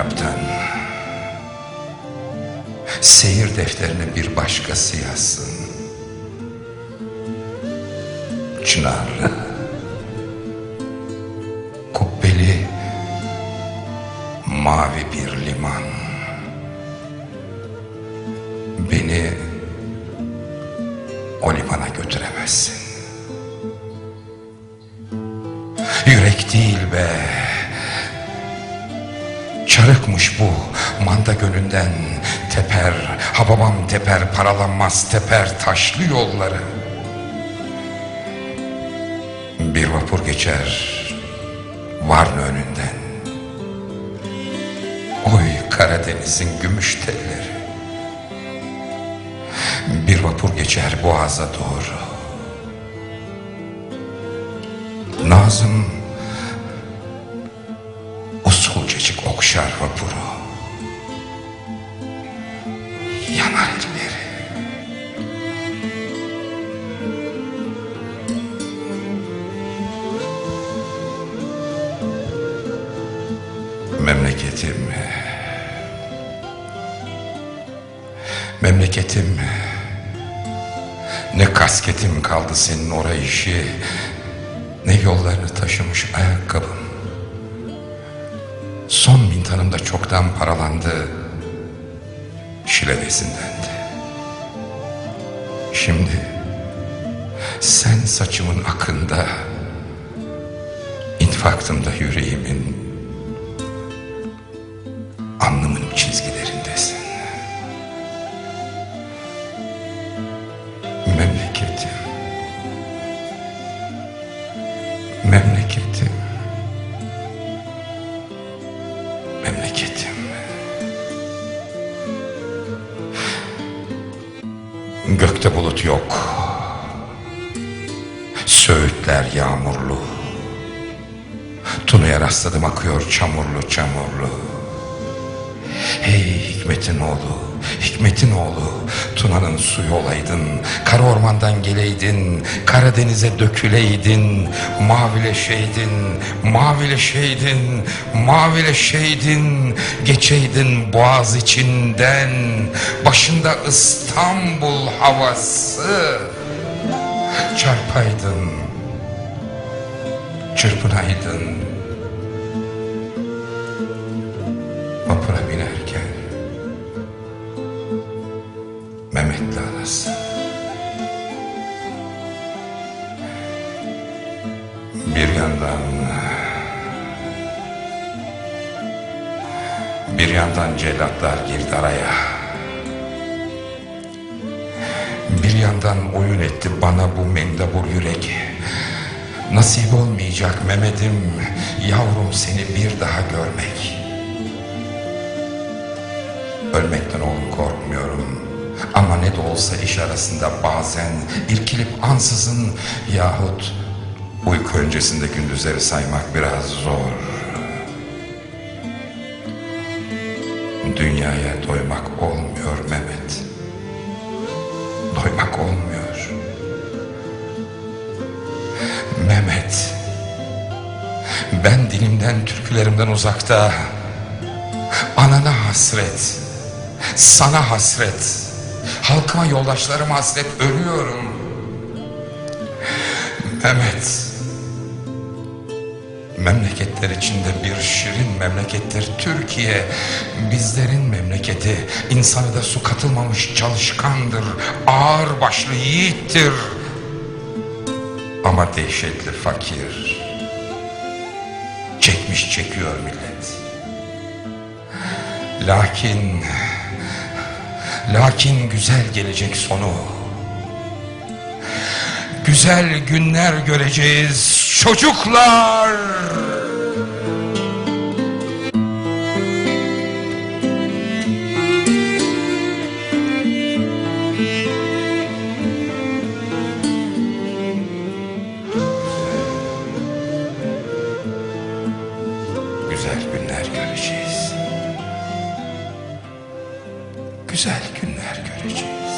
kaptan. Seyir defterine bir başkası yazsın. Çınarlı. Kubbeli. Mavi bir liman. Beni o limana götüremezsin. Yürek değil be. Çarıkmış bu manda gönünden teper, hababam teper, paralanmaz teper taşlı yolları. Bir vapur geçer Varna önünden. Oy Karadeniz'in gümüş telleri. Bir vapur geçer boğaza doğru. Nazım okşar vapuru. Yanar elleri. Memleketim. Memleketim. Ne kasketim kaldı senin oraya işi. Ne yollarını taşımış ayakkabım. Mintanım da çoktan paralandı. Şilevesindendi. Şimdi sen saçımın akında, infaktımda yüreğimin, alnımın çizgilerindesin. Memleketim, memleketim. Gökte bulut yok. Söğütler yağmurlu. Tuna'ya rastladım akıyor çamurlu çamurlu. Hey Hikmet'in oğlu, Hikmet'in oğlu, Tuna'nın suyu olaydın, kara ormandan geleydin, Karadeniz'e döküleydin, mavileşeydin, mavileşeydin, mavileşeydin, geçeydin boğaz içinden, başında İstanbul havası, çarpaydın, çırpınaydın, vapura binerken Mehmet'le anası bir yandan bir yandan cellatlar girdi araya. Bir yandan oyun etti bana bu mendebur yürek. Nasip olmayacak Mehmet'im yavrum seni bir daha görmek Ölmekten oğlum korkmuyorum. Ama ne de olsa iş arasında bazen irkilip ansızın yahut uyku öncesinde gündüzleri saymak biraz zor. Dünyaya doymak olmuyor Mehmet. Doymak olmuyor. Mehmet. Ben dilimden, türkülerimden uzakta. Anana hasret. Sana hasret. Halkıma yoldaşlarıma hasret ölüyorum. Mehmet. Memleketler içinde bir şirin memlekettir Türkiye. Bizlerin memleketi. İnsanı da su katılmamış çalışkandır. Ağır başlı yiğittir. Ama dehşetli fakir. Çekmiş çekiyor millet. Lakin Lakin güzel gelecek sonu. Güzel günler göreceğiz çocuklar. Güzel günler göreceğiz.